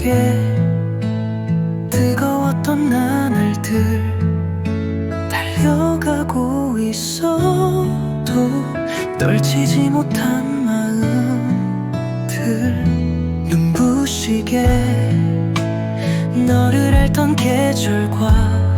눈부시게 뜨거웠던 나날들 달려가고 있어도 떨치지 못한 마음들. 눈부시게 너를 앓던 계절과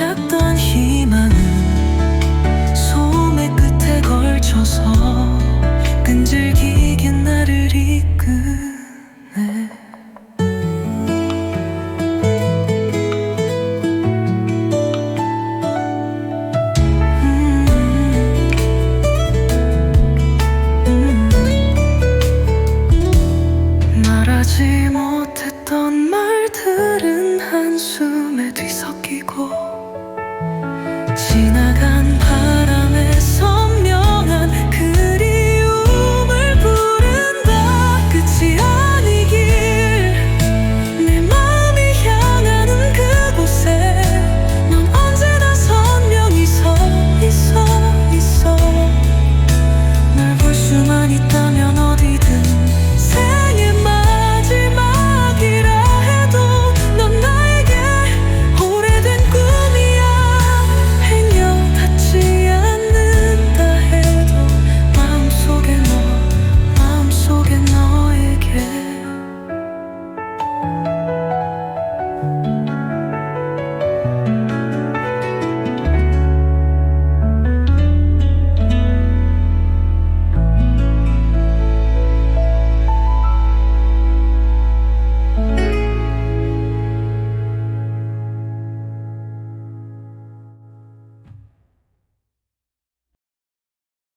작던 희망은 소음의 끝에 걸쳐서 끈질기게 나를 이끄네 음. 말하지 못했던 말들은 한숨